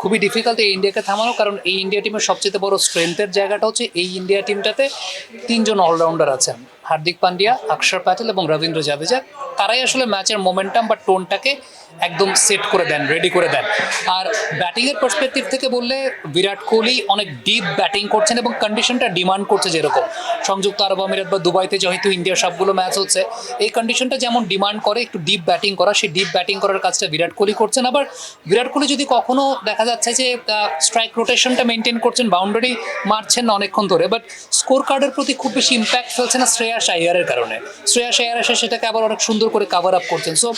খুবই ডিফিকাল্ট এই ইন্ডিয়াকে থামানো, কারণ এই ইন্ডিয়া টিমের সবচেয়ে বড় স্ট্রেংথের জায়গাটা হচ্ছে এই ইন্ডিয়া টিমটাতে তিনজন অলরাউন্ডার আছেন। হার্দিক পান্ডিয়া অক্ষর প্যাটেল এবং রবীন্দ্র জাদেজা। তারাই আসলে ম্যাচের মোমেন্টাম বা টোনটাকে একদম সেট করে দেন রেডি করে দেন। আর ব্যাটিংয়ের পার্সপেক্টিভ থেকে বললে বিরাট কোহলি অনেক ডিপ ব্যাটিং করছেন এবং কন্ডিশনটা ডিমান্ড করছে যেরকম। সংযুক্ত আরব আমিরাত বা দুবাইতে যেহেতু ইন্ডিয়ার সবগুলো ম্যাচ হচ্ছে, এই কন্ডিশনটা যেমন ডিমান্ড করে, একটু ডিপ ব্যাটিং করা, সেই ডিপ ব্যাটিং করার কাজটা বিরাট কোহলি করছেন। আবার বিরাট কোহলি যদি কখনো দেখা যাচ্ছে যে স্ট্রাইক রোটেশনটা মেনটেন করছেন বাউন্ডারি মারছেন না অনেকক্ষণ ধরে বাট স্কোর কার্ডের প্রতি খুব বেশি ইম্প্যাক্ট ফেলছে না শ্রেয়াস আইয়ারের কারণে। শ্রেয়াস আইয়ার এসে সেটাকে আবার অনেক সুন্দর করে কাভার আপ করছেন। সো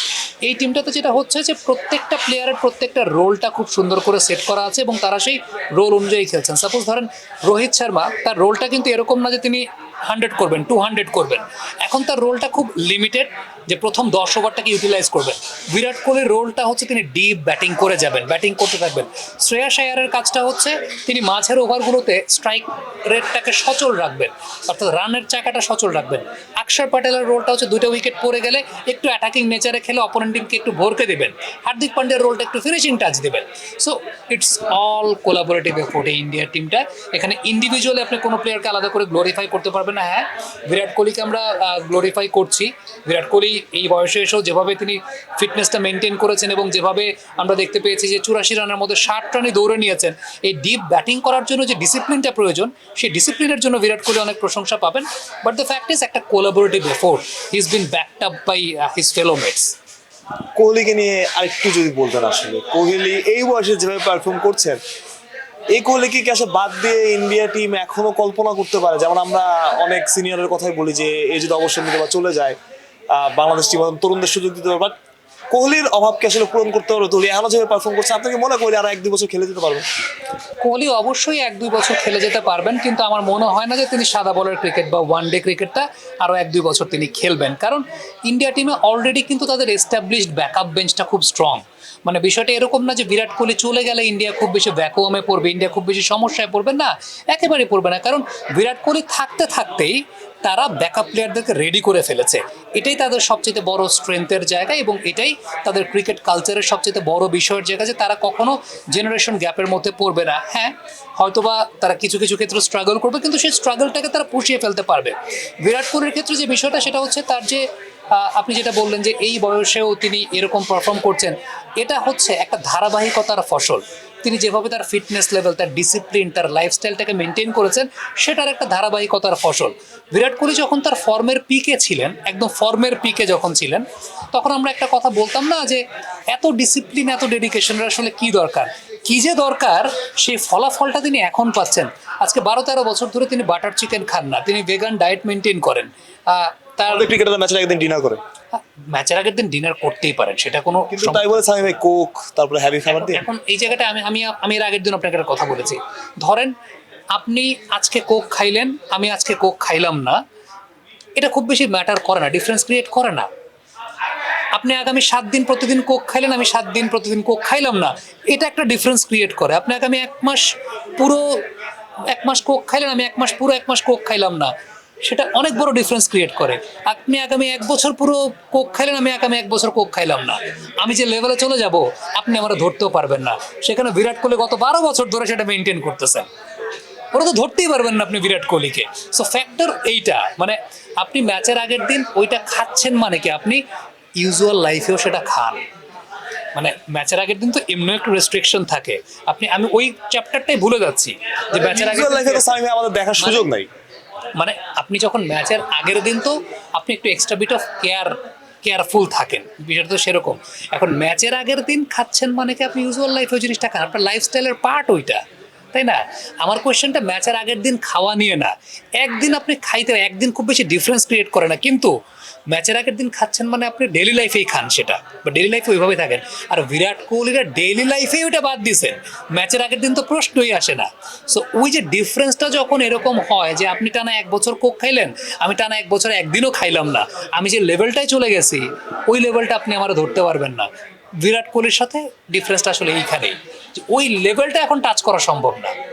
এই টিমটাতে যেটা হচ্ছে যে প্রত্যেকটা প্লেয়ারের প্রত্যেকটা রোলটা খুব সুন্দর করে সেট করা আছে এবং তারা সেই রোল অনুযায়ী খেলছেন। সাপোজ ধরেন, রোহিত শর্মা, তার রোলটা কিন্তু এরকম না যে তিনি হান্ড্রেড করবেন টু হান্ড্রেড করবেন। এখন তার রোলটা খুব লিমিটেড যে প্রথম দশ ওভারটাকে ইউটিলাইজ করবেন। বিরাট কোহলির রোলটা হচ্ছে তিনি ডিপ ব্যাটিং করে যাবেন ব্যাটিং করতে থাকবেন। শ্রেয়াস আয়ারের কাজটা হচ্ছে তিনি মাঝের ওভারগুলোতে স্ট্রাইক রেটটাকে সচল রাখবেন, অর্থাৎ রানের চাকাটা সচল রাখবেন। অক্ষর প্যাটেলের রোলটা হচ্ছে দুটো উইকেট পড়ে গেলে একটু অ্যাটাকিং নেচারে খেলে অপোনেন্টিংকে একটু ভরকে দেবেন। হার্দিক পান্ডিয়ার রোলটা একটু ফিনিশিং টাচ দেবেন। So it's all collaborative effort এই ইন্ডিয়ার টিমটা এখানে ইন্ডিভিজুয়ালি আপনি কোনো প্লেয়ারকে আলাদা করে গ্লোরিফাই করতে পারবেন না হ্যাঁ? বিরাট কোহলিকে আমরা গ্লোরিফাই করছি। বিরাট কোহলি এই বয়সে এসেও যেভাবে তিনি ফিটনেসটা মেনটেন করেছেন এবং যেভাবে আমরা দেখতে পেয়েছি যে চুরাশি রানের মধ্যে ষাট রানে দৌড়ে নিয়েছেন, এই ডিপ ব্যাটিং করার জন্য যে ডিসিপ্লিনটা প্রয়োজন, সেই ডিসিপ্লিনের জন্য বিরাট কোহলি অনেক প্রশংসা পাবেন। বাট দ্য ফ্যাক্ট ইজ একটা collaborative effort he is been backed up by his fellow mates কোহলিকে নিয়ে আরেকটু যদি বলতেন আসলে, কোহলি এই বয়সে যেভাবে পারফর্ম করছেন এই কোহলিকে কি আসলে বাদ দিয়ে ইন্ডিয়া টিম এখনও কল্পনা করতে পারে? যেমন আমরা অনেক সিনিয়রের কথাই বলি যে, এই যদি অবসর নিতে বা চলে যায় বাংলাদেশ টিম তরুণদের সুযোগ দিতে পারে। বাট কোহলির অভাবকে আসলে পূরণ করতে পারবে কোহলি এখনও যেভাবে পারফর্ম করছে, আপনাকে মনে করি আর এক দুই বছর খেলে যেতে পারবে? কোহলি অবশ্যই এক দুই বছর খেলে যেতে পারবেন, কিন্তু আমার মনে হয় না যে তিনি সাদা বলের ক্রিকেট বা ওয়ান ডে ক্রিকেটটা আরও এক দুই বছর তিনি খেলবেন। কারণ ইন্ডিয়া টিমে অলরেডি কিন্তু তাদের এস্টাবলিশড ব্যাকআপ বেঞ্চটা খুব স্ট্রং মানে বিষয়টা এরকম না যে বিরাট কোহলি চলে গেলে ইন্ডিয়া খুব বেশি ভ্যাকুয়ামে পড়বে ইন্ডিয়া খুব বেশি সমস্যায় পড়বে না, একেবারেই পড়বে না। কারণ বিরাট কোহলি থাকতে থাকতেই তারা ব্যাকআপ প্লেয়ারদেরকে রেডি করে ফেলেছে। এটাই তাদের সবচেয়ে বড় স্ট্রেংথের জায়গা এবং এটাই তাদের ক্রিকেট কালচারের সবচেয়ে বড় বিষয়ের জায়গা যে তারা কখনো জেনারেশন গ্যাপের মধ্যে পড়বে না। হ্যাঁ হয়তোবা তারা কিছু কিছু ক্ষেত্রে স্ট্রাগল করবে, কিন্তু সেই স্ট্রাগলটাকে তারা পুষিয়ে ফেলতে পারবে। বিরাট কোহলির ক্ষেত্রে যে বিষয়টা, সেটা হচ্ছে তার যে আপনি যেটা বললেন যে এই বয়সেও তিনি এরকম পারফর্ম করছেন, এটা হচ্ছে একটা ধারাবাহিকতার ফসল। তিনি যেভাবে তার ফিটনেস লেভেল তার ডিসিপ্লিন তার লাইফস্টাইলটাকে মেনটেন করেছেন, সেটার একটা ধারাবাহিকতার ফসল। বিরাট কোহলি যখন তার ফর্মের পিকে ছিলেন, একদম ফর্মের পিকে যখন ছিলেন, তখন আমরা একটা কথা বলতাম না যে এত ডিসিপ্লিন এত ডেডিকেশনের আসলে কি দরকার? কি যে দরকার, সেই ফলাফলটা তিনি এখন পাচ্ছেন। আজকে বারো তেরো বছর ধরে তিনি বাটার চিকেন খান না, তিনি ভেগান ডায়েট মেনটেন করেন। তার আমাদের ক্রিকেটার ম্যাচের একদিন ডিনার করে। ম্যাচের আগের দিন ডিনার করতেই পারেন সেটা কোনো কিন্তু তাই বলে সামি ভাই কোক তারপরে হ্যাভি খাবার দিয়ে। এখন এই জায়গাটা আমি আমি আমি এর আগের দিন আপনাকে একটা কথা বলেছি। ধরেন আপনি আজকে কোক খাইলেন আমি আজকে কোক খাইলাম না এটা খুব বেশি ম্যাটার করে না ডিফারেন্স ক্রিয়েট করে না। আপনি আগামী সাত দিন প্রতিদিন কোক খাইলেন আমি সাত দিন প্রতিদিন কোক খাইলাম না এটা একটা ডিফারেন্স ক্রিয়েট করে। আপনি আগামী এক মাস পুরো এক মাস কোক খাইলেন আমি এক মাস পুরো এক মাস কোক খাইলাম না। সেটা অনেক বড় ডিফারেন্স ক্রিয়েট করে। আপনি আগামী এক বছর পুরো কোক খাইলেন আমি আগামী এক বছর কোক খাইলাম না। আমি যে লেভেলে চলে যাব আপনি আমার ধরতেও পারবেন না। সেখানে বিরাট কোহলি গত বারো বছর ধরে সেটা মেনটেন করতেছেন। ওরা তো ধরতেই পারবেন না আপনি বিরাট কোহলিকে। সো ফ্যাক্টর এইটা মানে আপনি ম্যাচের আগের দিন ওইটা খাচ্ছেন মানে কি? আপনি ইউজুয়াল লাইফেও সেটা খান। মানে ম্যাচের আগের দিন তো এমনি একটু রেস্ট্রিকশন থাকে। আপনি আমি ওই চ্যাপ্টারটাই ভুলে যাচ্ছি যে ম্যাচের ভাই আমাদের দেখার সুযোগ নাই। মানে আপনি যখন ম্যাচের আগের দিন তো আপনি একটু extra bit of care careful থাকেন। বিষয়টা তো সেরকম। এখন ম্যাচের আগের দিন খাচ্ছেন মানে কি আপনি ইউজুয়াল লাইফ ওই জিনিসটা খান? আপনার লাইফস্টাইলের পার্ট ওইটা। তাই না? আমার কোয়েশ্চেনটা ম্যাচের আগের দিন খাওয়া নিয়ে না। একদিন আপনি খাইতে, একদিন খুব বেশি ডিফারেন্স ক্রিয়েট করে না। কিন্তু ম্যাচের আগের দিন খাচ্ছেন মানে আপনি ডেলি লাইফেই খান সেটা। বা ডেলি লাইফে ওইভাবেই থাকেন। আর বিরাট কোহলিরা ডেলি লাইফেই ওইটা বাদ দিছেন ম্যাচের আগের দিন তো প্রশ্নই আসে না। সো ওই যে ডিফারেন্সটা যখন এরকম হয় যে আপনি টানা এক বছর কোক খাইলেন, আমি টানা এক বছর একদিনও খাইলাম না। আমি যে লেভেলটায় চলে গেছি, ওই লেভেলটা আপনি আমার ধরতে পারবেন না। বিরাট কোহলির সাথে ডিফারেন্সটা আসলে এইখানেই। ওই লেভেলটা এখন টাচ করা সম্ভব না।